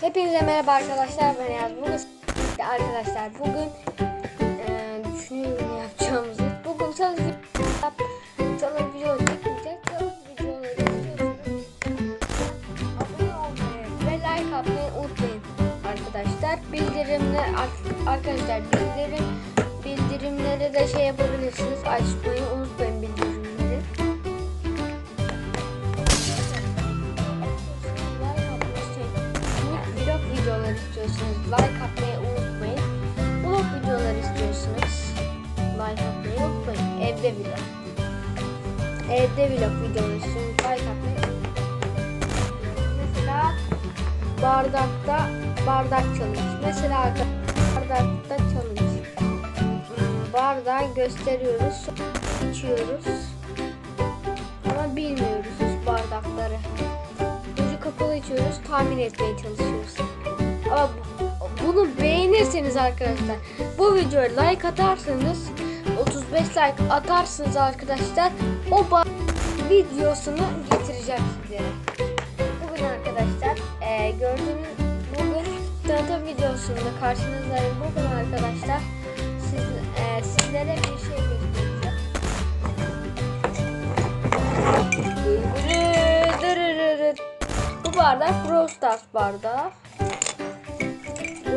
Hepinize merhaba arkadaşlar ben Yaz. Bugün arkadaşlar bugün eee düşünüyorum ne yapacağımızı. Bugün challenge video çekmeyecek. Abone olmayı ve like atmayı unutmayın arkadaşlar. Bildirimler ar- arkadaşlar bildirim bildirimleri de şey yapabilirsiniz. Açmayı istiyorsanız like atmayı unutmayın. Vlog videoları istiyorsanız like atmayı unutmayın. Evde vlog. Evde vlog videoları istiyorsanız like atmayı unutmayın. Mesela bardakta bardak challenge. Mesela bardakta challenge. Bardağı gösteriyoruz. içiyoruz. Ama bilmiyoruz bardakları. Gözü kapalı içiyoruz. Tahmin etmeye çalışıyoruz. Bunu beğenirseniz arkadaşlar bu videoya like atarsanız 35 like atarsınız arkadaşlar o videosunu getireceğim sizlere. Bugün arkadaşlar e, gördüğünüz bugün tanıtım videosunda karşınızdayım. Bugün arkadaşlar siz, e, sizlere bir şey göstereceğim. Bu bardak Brawl Stars bardağı.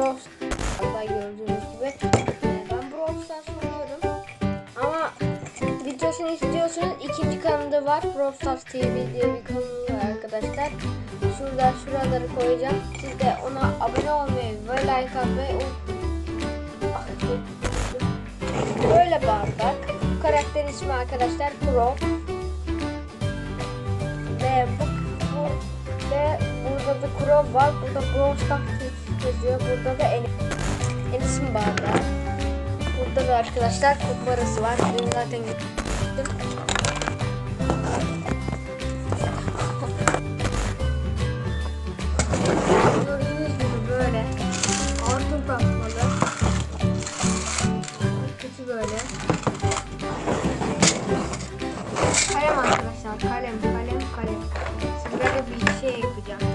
Brawl Stars'ta gördüğünüz gibi. e, Ben Brawl Stars. Ama videosunu istiyorsanız ikinci kanalı var. Brawl TV diye bir kanalı var arkadaşlar. Şurada şuraları koyacağım. Siz de ona abone olmayı ve like atmayı unutmayın. Böyle bardak. Bu karakter ismi arkadaşlar Crow. Ve bu, bu ve burada da Crow var. Burada Brawl Stars yazıyor. Burada da en bardağı. Burada da arkadaşlar kumbarası var. Dün zaten gittim. Böyle. Altın takmalı. Kötü böyle. Kalem arkadaşlar. Kalem, kalem, kalem. Sizlere bir şey yapacağım.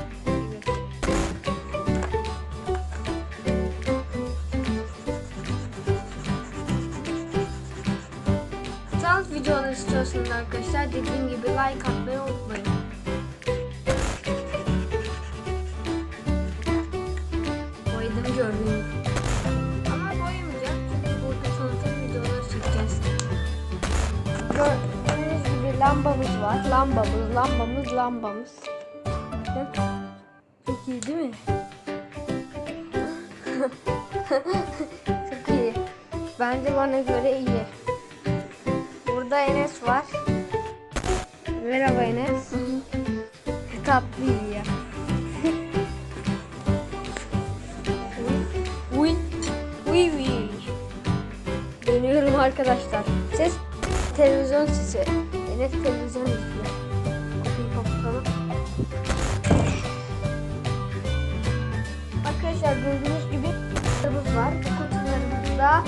Videoları istiyorsanız arkadaşlar dediğim gibi like atmayı unutmayın. Boyadım gördüğünüz. Ama boyamayacağım çünkü burada tanıtım videoları çekeceğiz. Gördüğünüz gibi lambamız var. Lambamız, lambamız, lambamız. Çok iyi değil mi? Çok iyi. Bence bana göre iyi. Burada Enes var. Merhaba Enes. Tatlı iyi ya. Uy. Uy uy. Dönüyorum arkadaşlar. Ses televizyon sesi. Enes televizyon izliyor. Kapıyı kapatalım. Arkadaşlar gördüğünüz gibi kutularımız var. Bu kutularımızda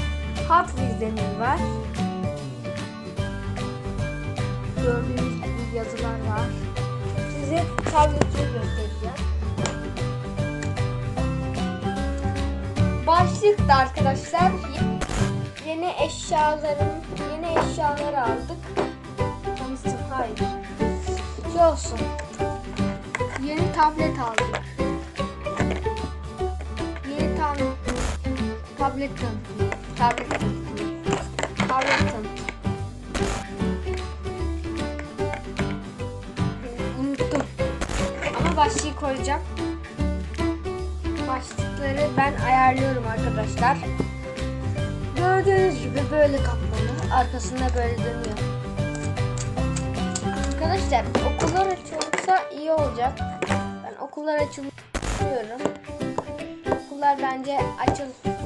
Hot Wheels var. Gördüğünüz gibi yazılar var. Size tabletini göstereceğim. Başlıkta arkadaşlar yeni eşyaların yeni eşyaları aldık. Tanıştım hayır. Şey olsun. Yeni tablet aldık. Yeni tam tablet tanıtıyor. Tablet tanıtıyor. Başlığı koyacağım. Başlıkları ben ayarlıyorum arkadaşlar. Gördüğünüz gibi böyle kapalı. Arkasında böyle dönüyor. Arkadaşlar okullar açılırsa iyi olacak. Ben okullar açılıyorum. Okullar bence açıl. Açılsın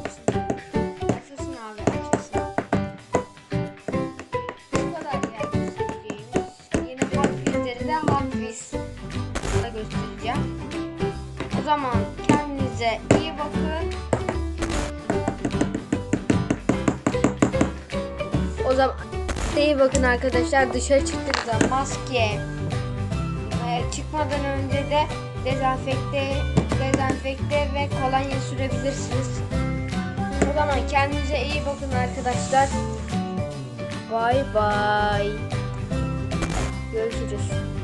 zaman kendinize iyi bakın. O zaman iyi bakın arkadaşlar. Dışarı çıktığınızda maske e, çıkmadan önce de dezenfekte dezenfekte ve kolonya sürebilirsiniz. O zaman kendinize iyi bakın arkadaşlar. Bay bay. Görüşürüz.